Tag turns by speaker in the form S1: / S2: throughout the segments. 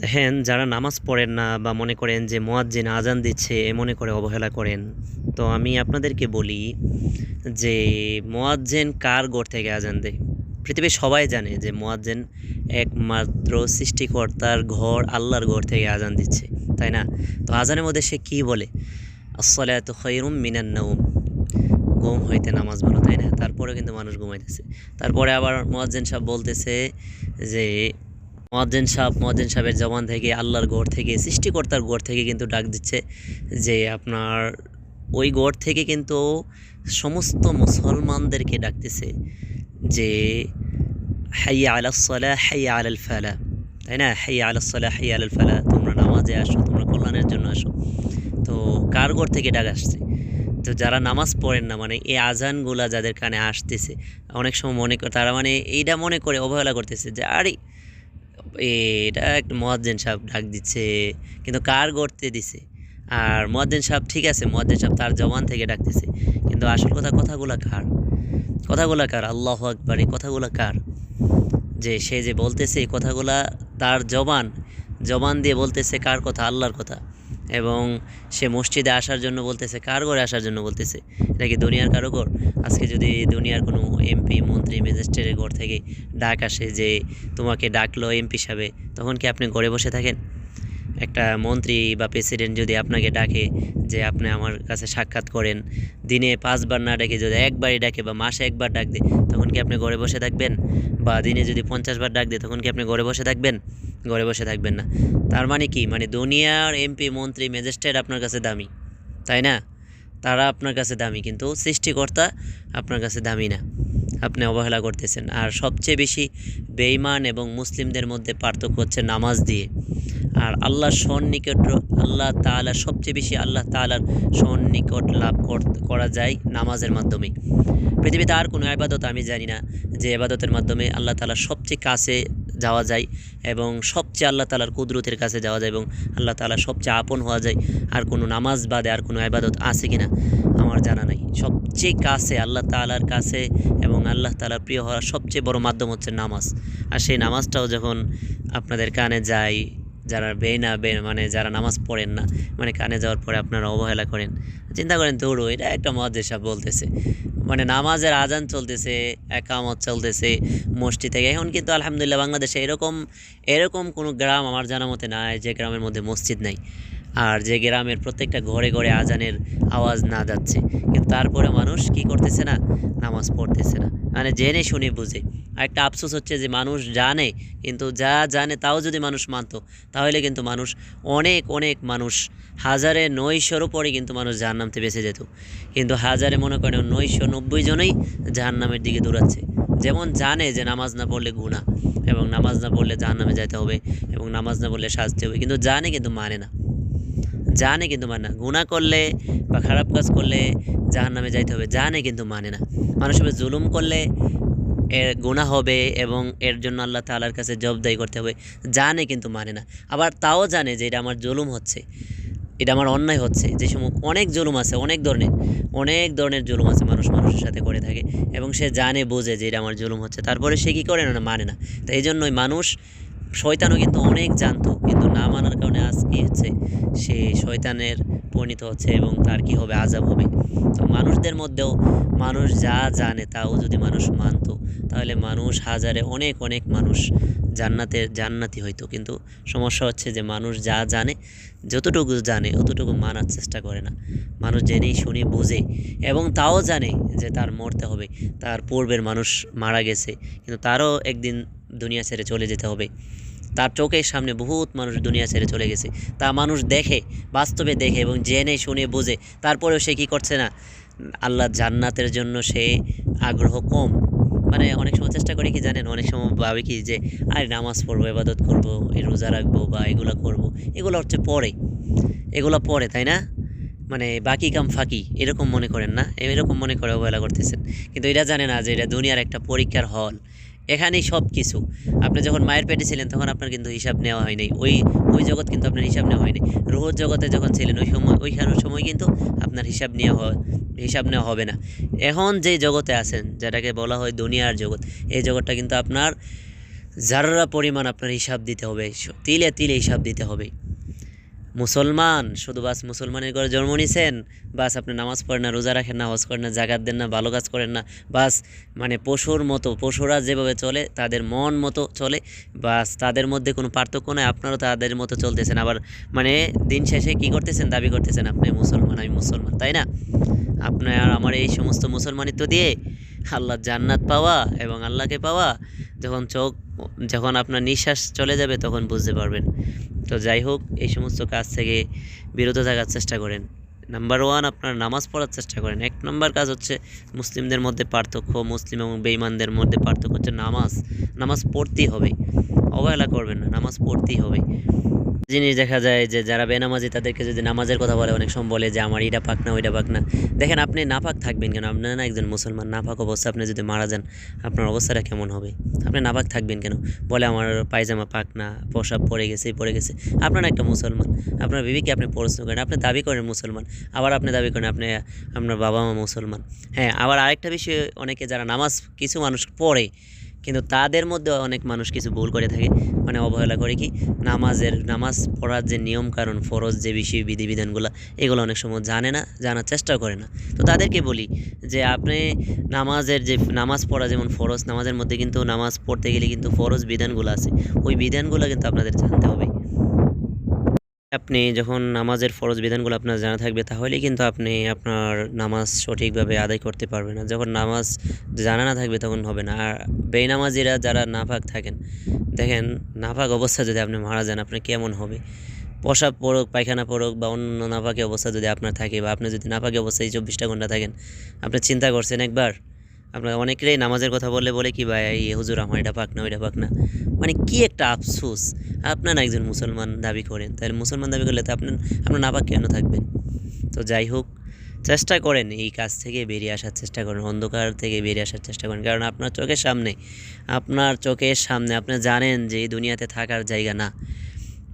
S1: দেখেন যারা নামাজ পড়েন না বা মনে করেন যে মোয়াজ্জিন আজান দিচ্ছে, এ মনে করে অবহেলা করেন। তো আমি আপনাদেরকে বলি যে মোয়াজ্জেন কার গড় থেকে আজান দেয়? পৃথিবীর সবাই জানে যে মোয়াজ্জেন একমাত্র সৃষ্টিকর্তার ঘর আল্লাহর ঘর থেকে আজান দিচ্ছে, তাই না? তো আজানের মধ্যে সে কী বলে? আসসালাতু খৈরুম মিনান নাউম ঘুম হইতে নামাজ ভালো তাই না? তারপরে কিন্তু মানুষ ঘুমাইতেছে। তারপরে আবার মোয়াজ্জেন সাহেব বলতেছে যে মোয়াজ্জেন সাহেব মোয়াজ্জেন সাহেবের জবান থেকে, আল্লাহর গড় থেকে, সৃষ্টিকর্তার গড় থেকে কিন্তু ডাক দিচ্ছে যে আপনার ওই গড় থেকে কিন্তু সমস্ত মুসলমানদেরকে ডাকতেছে যে, হাইয়া আলাসলা হাইয়া আলাল ফালা। তাই না? হাইয়া আলাসলা হাইয়া আলাল ফালা। তোমরা নামাজে আসো, তোমরা কল্যাণের জন্য আসো। তো কার ঘর থেকে ডাক আসছে? তো যারা নামাজ পড়েন না মানে এই আজানগুলা যাদের কানে আসতেছে, অনেক সময় মনে করে তারা মানে এইটা মনে করে, অবহেলা করতেছে যে, আরে এটা একটা মহাজ্জেন সাহেব ডাক দিচ্ছে, কিন্তু কার গড়তে দিছে? আর মহাজ্জেন সাহেব ঠিক আছে মহাজ্জেন সাহেব তার জবান থেকে ডাকতেছে কিন্তু আসল কথা, কথাগুলা কার? কথাগুলা কার? আল্লাহ আকবার, এই কথাগুলা কার? যে সে যে বলতেছে এই কথাগুলা তার জবান জবান দিয়ে বলতেছে কার কথা? আল্লাহর কথা। এবং সে মসজিদে আসার জন্য বলতেছে, কার ঘরে আসার জন্য বলতেছে? এটা কি দুনিয়ার কারও ঘর? আজকে যদি দুনিয়ার কোনো এমপি মন্ত্রী, ম্যাজিস্ট্রেটের ঘর থেকে ডাক আসে যে তোমাকে ডাকলো এমপি সাহেবে, তখন কি আপনি ঘরে বসে থাকেন? একটা মন্ত্রী বা প্রেসিডেন্ট যদি আপনাকে ডাকে যে আপনি আমার কাছে সাক্ষাৎ করেন, দিনে পাঁচবার না ডাকে যদি একবারই ডাকে বা মাসে একবার ডাক দেয়, তখন কি আপনি ঘরে বসে থাকবেন? বা দিনে যদি পঞ্চাশ বার ডাক দেয়, তখন কি আপনি ঘরে বসে থাকবেন? ঘরে বসে থাকবেন না। তার মানে কি? মানে দুনিয়ার এমপি মন্ত্রী ম্যাজিস্ট্রেট আপনার কাছে দামি, তাই না? তারা আপনার কাছে দামি, কিন্তু সৃষ্টিকর্তা আপনার কাছে দামি না। আপনি অবহেলা করতেছেন। আর সবচেয়ে বেশি বেঈমান এবং মুসলিমদের মধ্যে পার্থক্য হচ্ছে নামাজ দিয়ে। আর আল্লাহর সন্নিকট আল্লাহ তাআলা, সবচেয়ে বেশি আল্লাহ তাআলার সন্নিকট লাভ কর- যায় নামাজের মাধ্যমে। পৃথিবীতে আর কোনো আবাদত আমি জানি না যে আবাদতের মাধ্যমে আল্লাহ তাআলার সবচেয়ে কাছে যাওয়া যায় এবং সবচেয়ে আল্লাহ তালার কুদরতের কাছে যাওয়া যায় এবং আল্লাহ তাআলা সবচেয়ে আপন হওয়া যায়। আর কোনো নামাজ বাদে আর কোনো আবাদত আছে কিনা আমার জানা নাই। সবচেয়ে কাছে আল্লাহ তালার কাছে এবং আল্লাহ তালার প্রিয় হওয়ার সবচেয়ে বড় মাধ্যম হচ্ছে নামাজ। আর সেই নামাজটাও যখন আপনাদের কানে যায় যারা বেই না বে মানে যারা নামাজ পড়েন না মানে কানে যাওয়ার পরে আপনারা অবহেলা করেন। চিন্তা করেন দৌড়ো, এটা একটা মহাদেশা বলতেছে। মানে নামাজের আজান চলতেছে, একামত চলতেছে, মসজিদ থেকে। এখন কিন্তু আলহামদুলিল্লাহ বাংলাদেশে এরকম এরকম কোনো গ্রাম আমার জানা মতে নাই, যে গ্রামের মধ্যে মসজিদ নাই। আর যে গ্রামের প্রত্যেকটা ঘরে ঘরে আজানের আওয়াজ না যাচ্ছে। কিন্তু তারপরে মানুষ কি করতেছে না? নামাজ পড়তেছে না। মানে জেনে শুনে বুঝে। একটা আফসোস হচ্ছে যে মানুষ জানে, কিন্তু যা জানে তাও যদি মানুষ মানতো, তাহলে কিন্তু মানুষ অনেক অনেক মানুষ হাজারে নয়শোর উপরে কিন্তু মানুষ জাহান্নামতে বেঁচে যেত। কিন্তু হাজারে মনে করেন নয়শো নব্বই জনেই জাহান্নামের দিকে দৌড়াচ্ছে। যেমন জানে যে নামাজ না পড়লে গুণা এবং নামাজ না পড়লে জাহান্নামে যেতে হবে, এবং নামাজ না পড়লে শাস্তি হবে, কিন্তু জানে কিন্তু মানে না। জানে কিন্তু মানে না। গুণা করলে বা খারাপ কাজ করলে জাহান নামে যাইতে হবে, জানে কিন্তু মানে না। মানুষ উপর জুলুম করলে এর গুণা হবে এবং এর জন্য আল্লাহ তালার কাছে জবদায়ী করতে হবে, জানে কিন্তু মানে না। আবার তাও জানে যে এটা আমার জুলুম হচ্ছে, এটা আমার অন্যায় হচ্ছে। যে সময় অনেক জুলুম আছে, অনেক ধরনের অনেক ধরনের জুলুম আছে মানুষ মানুষের সাথে করে থাকে এবং সে জানে, বোঝে যে এটা আমার জুলুম হচ্ছে। তারপরে সে কী করে না মানে না। তো এই জন্যই মানুষ শয়তানও কিন্তু অনেক জানতো, কিন্তু না মানার কারণে আজ কী হচ্ছে সে শয়তানের পরিণত হচ্ছে এবং তার কি হবে আজাব হবে। তো মানুষদের মধ্যেও মানুষ যা জানে তাও যদি মানুষ মানতো, তাহলে মানুষ হাজারে অনেক অনেক মানুষ জান্নাতে, জান্নাতি হইতো। কিন্তু সমস্যা হচ্ছে যে মানুষ যা জানে, যতটুকু জানে, অতটুকু মানার চেষ্টা করে না। মানুষ জেনেই, শুনে, বোঝে এবং তাও জানে যে তার মরতে হবে। তার পূর্বের মানুষ মারা গেছে, কিন্তু তারও একদিন দুনিয়া ছেড়ে চলে যেতে হবে। তার চোখের সামনে বহুত মানুষ দুনিয়া ছেড়ে চলে গেছে। তা মানুষ দেখে, বাস্তবে দেখে এবং জেনে, শুনে, বোঝে, তারপরেও সে কী করছে না? আল্লাহ জান্নাতের জন্য সে আগ্রহ কম। মানে অনেক সময় চেষ্টা করি কি জানেন? অনেক সময় ভাবে কি যে, আরে নামাজ পড়ব এবাদত করব রোজা রাখব বা এগুলো করব, এগুলো হচ্ছে পরে। এগুলো পরে, তাই না? মানে বাকি কাম ফাঁকি, এরকম মনে করেন না? এরকম মনে করে অবহেলা করতেছেন। কিন্তু এটা জানে না যে এটা দুনিয়ার একটা পরীক্ষার হল। এখানেই সব কিছু আপনি যখন মায়ের পেটে ছিলেন, তখন আপনার কিন্তু হিসাব নেওয়া হয়নি। ওই ওই জগৎ কিন্তু আপনার হিসাব নেওয়া হয়নি। রোহ জগতে যখন ছিলেন, ওই সময়, ওইখানে সময় কিন্তু আপনার হিসাব নেওয়া হয় হিসাব নেওয়া হবে না। এখন যে জগতে আছেন, যেটাকে বলা হয় দুনিয়ার জগৎ, এই জগৎটা কিন্তু আপনার যারা পরিমাণ আপনার হিসাব দিতে হবে, তিলে তিলে হিসাব দিতে হবে। মুসলমান, শুধু বাস মুসলমানের ঘরে জন্ম নিছেন, বাস আপনি নামাজ পড়েন না, রোজা রাখেন না, হজ করেন না জাগাত দেন না, ভালো কাজ করেন না, বাস মানে পশুর মতো, পশুরা যেভাবে চলে, তাদের মন মতো চলে, বাস তাদের মধ্যে কোনো পার্থক্য নয় আপনারও তাদের মতো চলতেছেন, আবার মানে দিন শেষে কি করতেছেন, দাবি করতেছেন, আপনি মুসলমান, আমি মুসলমান তাই না? আপনার আমার এই সমস্ত মুসলমানিত্ব দিয়ে আল্লাহ জান্নাত পাওয়া এবং আল্লাহকে পাওয়া, যখন চোখ, যখন আপনার নিঃশ্বাস চলে যাবে, তখন বুঝতে পারবেন। তো যাই হোক, এই সমস্ত কাজ থেকে বিরত থাকার চেষ্টা করেন। নাম্বার ওয়ান আপনার নামাজ পড়ার চেষ্টা করেন। এক নম্বর কাজ হচ্ছে মুসলিমদের মধ্যে পার্থক্য, মুসলিম এবং বেইমানদের মধ্যে পার্থক্য হচ্ছে নামাজ। নামাজ পড়তেই হবে। অবহেলা করবেন না, নামাজ পড়তেই হবে। জিনিস দেখা যায় যে যারা বেনামাজি, তাদেরকে যদি নামাজের কথা বলে, অনেক সময় বলে যে, আমার এটা পাক না, ওইটা পাক না। দেখেন, আপনি নাপাক থাকবেন কেন? আপনার না একজন মুসলমান নাপাক অবস্থা আপনি যদি মারা যান, আপনার অবস্থাটা কেমন হবে? আপনি নাপাক থাকবেন কেন? বলে, আমার পায়জামা পাক না, পোশাক পরে গেছে পরে গেছে। আপনার একটা মুসলমান, আপনার বিবিকে আপনি প্রশ্ন করেন, আপনি দাবি করেন মুসলমান, আবার আপনি দাবি করেন আপনি, আপনার বাবা মা মুসলমান। হ্যাঁ আবার আরেকটা বিষয় অনেকে যারা নামাজ, কিছু মানুষ পড়ে কিন্তু তাদের মধ্যে অনেক মানুষ কিছু ভুল করে থাকে। মানে অবহেলা করে কি? নামাজের, নামাজ পড়ার যে নিয়ম কারণ ফরজ যে বিষয়, বিধিবিধানগুলো, এগুলো অনেক সময় জানে না, জানার চেষ্টাও করে না। তো তাদেরকে বলি যে আপনি নামাজের যে, নামাজ পড়া যেমন ফরজ, নামাজের মধ্যে কিন্তু নামাজ পড়তে গেলে কিন্তু ফরজ বিধানগুলো আছে। ওই বিধানগুলো কিন্তু আপনাদের জানতে হবে। আপনি যখন নামাজের ফরজ বিধানগুলো আপনার জানা থাকবে, তাহলেই কিন্তু আপনি আপনার নামাজ সঠিকভাবে আদায় করতে পারবেন। না যখন নামাজ জানা না থাকবে, তখন হবে না। আর বেনামাজিরা যারা নাফাক থাকেন, দেখেন নাফাক অবস্থা যদি আপনি মারা যান আপনি কেমন হবে? প্রসাব পড়ুক পায়খানা পড়ুক বা অন্য নাপাকি অবস্থা যদি আপনার থাকে বা আপনি যদি নাপাকি অবস্থায় চব্বিশটা ঘণ্টা থাকেন, আপনি চিন্তা করছেন একবার আপনার অনেকেরই নামাজের কথা বললে বলে কি ভাই, এই হুজুর আমার এটা পাক না, ওইটা পাক না। মানে কি একটা আফসোস। আপনার একজন মুসলমান দাবি করেন, তাহলে মুসলমান দাবি করলে তো আপনার আপনার নাপাক কেন থাকবেন? তো যাই হোক, চেষ্টা করেন এই কাজ থেকে বেরিয়ে আসার চেষ্টা করেন, অন্ধকার থেকে বেরিয়ে আসার চেষ্টা করেন, কারণ আপনার চোখের সামনে, আপনার চোখের সামনে আপনি জানেন যে এই দুনিয়াতে থাকার জায়গা না।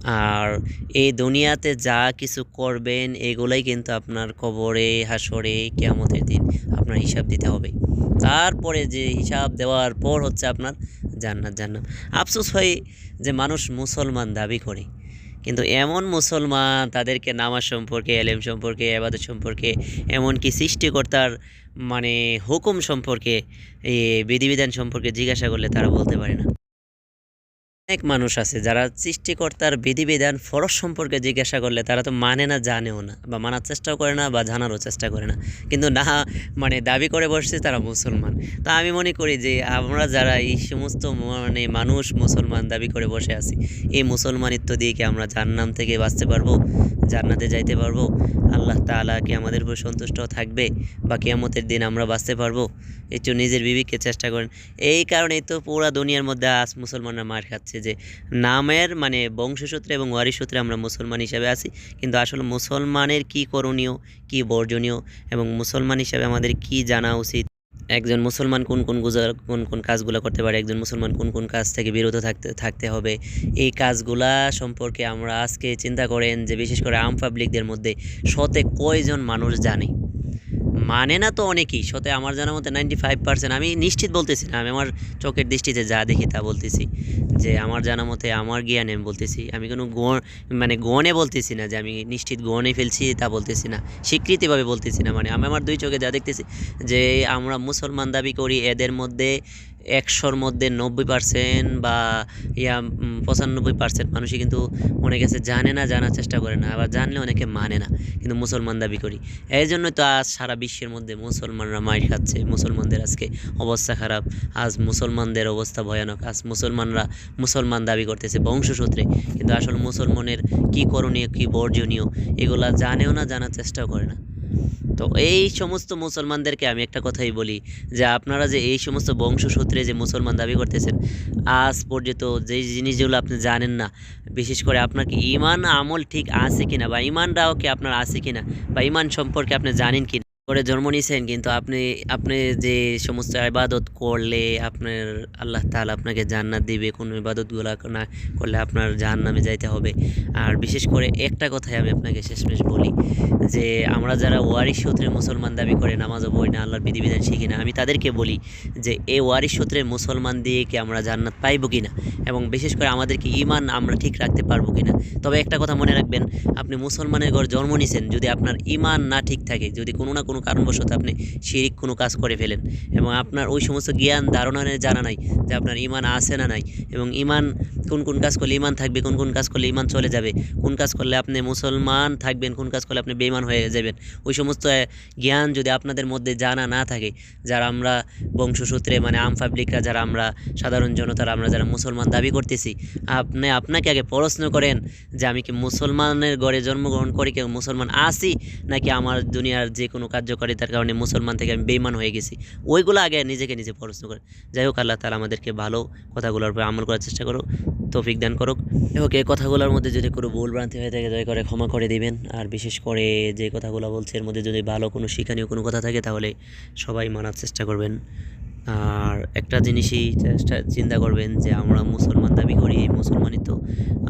S1: আর এই দুনিয়াতে যা কিছু করবেন, এগুলোই কিন্তু আপনার কবরে হাসরে কেয়ামতের দিন আপনার হিসাব দিতে হবে। তারপরে যে হিসাব দেওয়ার পর হচ্ছে আপনার জান্নাত জান্নাত। আফসোস হয় যে মানুষ মুসলমান দাবি করে। কিন্তু এমন মুসলমান তাদেরকে নামাজ সম্পর্কে, এলেম সম্পর্কে আবাদত সম্পর্কে, এমনকি সৃষ্টিকর্তার মানে হুকুম সম্পর্কে বিধিবিধান সম্পর্কে জিজ্ঞাসা করলে তারা বলতে পারে না। অনেক মানুষ আছে যারা সৃষ্টিকর্তার বিধিবিধান, ফরজ সম্পর্কে জিজ্ঞাসা করলে তারা তো মানে না, জানেও না বা মানার চেষ্টাও করে না বা জানারও চেষ্টা করে না। কিন্তু না মানে দাবি করে বসছে তারা মুসলমান। তা আমি মনে করি যে আমরা যারা এই সমস্ত মানে মানুষ মুসলমান দাবি করে বসে আছি, এই মুসলমানিত্ব দিয়ে কি আমরা জান্নাম থেকে বাঁচতে পারব? জান্নাতে যাইতে পারব? আল্লাহ তালা কি আমাদের উপর সন্তুষ্ট থাকবে বা কেয়ামতের দিন আমরা বাঁচতে পারব? একটু নিজের বিবেককে চেষ্টা করেন। এই কারণেই তো পুরো দুনিয়ার মধ্যে আজ মুসলমানরা মার খাচ্ছে যে নামের মানে বংশসূত্রে এবং ওয়ারি সূত্রে আমরা মুসলমান হিসাবে আছি। কিন্তু আসলে মুসলমানের কি করণীয়, কি বর্জনীয় এবং মুসলমান হিসাবে আমাদের কি জানা উচিত? একজন মুসলমান কোন কোন গুজার কোন কোন কাজগুলো করতে পারে, একজন মুসলমান কোন কোন কাজ থেকে বিরত থাকতে থাকতে হবে, এই কাজগুলা সম্পর্কে আমরা আজকে চিন্তা করেন যে বিশেষ করে আম পাবলিকদের মধ্যে শতে কয়জন মানুষ জানে? মানে না তো অনেকেই, সতে আমার জানার মতে নাইনটি ফাইভ পার্সেন্ট আমি নিশ্চিত বলতেছি না, আমি আমার চোখের দৃষ্টিতে যা দেখি তা বলতেছি, যে আমার জানা মতে আমার জ্ঞানে আমি বলতেছি, আমি কোনো গণ মানে গণে বলতেছি না যে আমি নিশ্চিত গণে ফেলছি তা বলতেছি না, স্বীকৃতিভাবে বলতেছি না মানে আমি আমার দুই চোখে যা দেখতেছি, যে আমরা মুসলমান দাবি করি এদের মধ্যে একশোর মধ্যে নব্বই পার্সেন্ট বা ইয়া পঁচানব্বই পার্সেন্ট মানুষই কিন্তু অনেকে আছে, জানে না, জানার চেষ্টা করে না। আবার জানলে অনেকে মানে না, কিন্তু মুসলমান দাবি করি। এই জন্যই তো আজ সারা বিশ্বের মধ্যে মুসলমানরা মার খাচ্ছে। মুসলমানদের আজকে অবস্থা খারাপ। আজ মুসলমানদের অবস্থা ভয়ানক। আজ মুসলমানরা মুসলমান দাবি করতেছে বংশসূত্রে কিন্তু আসলে মুসলমানের কী করণীয়, কী বর্জনীয়, এগুলা জানেও না, জানার চেষ্টাও করে না। তো এই সমস্ত মুসলমানদেরকে আমি একটা কথাই বলি যে আপনারা যে এই সমস্ত বংশসূত্রে যে মুসলমান দাবি করতেছেন, আজ পর্যন্ত যে জিনিসগুলো আপনি জানেন না, বিশেষ করে আপনার কি ইমান আমল ঠিক আছে কিনা বা ইমানটাও কি আপনার আছে কিনা বা ইমান সম্পর্কে আপনি জানেন কিনা? করে জন্ম নিয়েছেন কিন্তু আপনি আপনি যে সমস্ত ইবাদত করলে আপনার আল্লাহ তাআলা আপনাকে জান্নাত দিবে, কোন ইবাদতগুলো না করলে আপনার জাহান্নামে যাইতে হবে। আর বিশেষ করে একটা কথাই আমি আপনাকে শেষমেশ বলি, যে আমরা যারা ওয়ারিশ সূত্রে মুসলমান দাবি করে নামাজও বই না, আল্লাহর বিধিবিধান শিখি না, আমি তাদেরকে বলি যে এই ওয়ারিশ সূত্রে মুসলমান দিয়ে কি আমরা জান্নাত পাইব কি না এবং বিশেষ করে আমাদেরকে ইমান আমরা ঠিক রাখতে পারব কি না তবে একটা কথা মনে রাখবেন, আপনি মুসলমানের ঘর জন্ম নিছেন, যদি আপনার ইমান না ঠিক থাকে, যদি কোনো না কোনো কারণবশত আপনি শিরিক কোনো কাজ করে ফেলেন এবং আপনার ওই সমস্ত জ্ঞান ধারণা জানা নাই যে আপনার ইমান আছে না নাই এবং ইমান কোন কোন কাজ করলে ইমান থাকবে, কোন কোন কাজ করলে ইমান চলে যাবে, কোন কাজ করলে আপনি মুসলমান থাকবেন, কোন কাজ করলে আপনি বেইমান হয়ে যাবেন, ওই সমস্ত জ্ঞান যদি আপনাদের মধ্যে জানা না থাকে, যারা আমরা বংশসূত্রে মানে আম পাবলিকরা, যারা আমরা সাধারণ জনতারা, আমরা যারা মুসলমান দাবি করতেছি, আপনি আপনাকে আগে প্রশ্ন করেন যে আমি কি মুসলমানের ঘরে জন্মগ্রহণ করে কেউ মুসলমান আসি নাকি আমার দুনিয়ার যে কোনো কার্যকারিতার কারণে মুসলমান থেকে আমি বেইমান হয়ে গেছি। ওইগুলো আগে নিজেকে নিজে প্রশ্ন করে যাই হোক, আল্লাহ তালা আমাদেরকে ভালো কথাগুলোর উপর আমল করার চেষ্টা করো তৌফিক দান করুক। ওকে কথাগুলোর মধ্যে যদি কোনো ভুল ভ্রান্তি হয়ে থাকে, দয়া করে ক্ষমা করে দিবেন। আর বিশেষ করে যে কথাগুলো বলছে, এর মধ্যে যদি ভালো কোনো শিক্ষণীয় কোনো কথা থাকে, তাহলে সবাই মানার চেষ্টা করবেন। আর একটা জিনিসই চেষ্টা, চিন্তা করবেন যে আমরা মুসলমান দাবি করি, এই মুসলমানই তো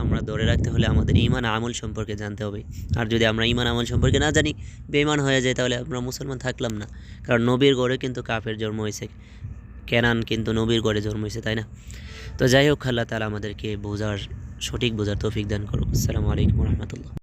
S1: আমরা ধরে রাখতে হলে আমাদের ইমান আমল সম্পর্কে জানতে হবে। আর যদি আমরা ইমান আমল সম্পর্কে না জানি বেইমান হয়ে যায় তাহলে আমরা মুসলমান থাকলাম না। কারণ নবীর গড়ে কিন্তু কাফের জন্ম হয়েছে। কেনান কিন্তু নবীর গড়ে জন্ম হয়েছে, তাই না? তো যাই হোক, আল্লাহ তালা আমাদেরকে বোঝার, সঠিক বোঝার তৌফিক দান করুক। আসসালামু আলাইকুম রহমতুল্লাহ।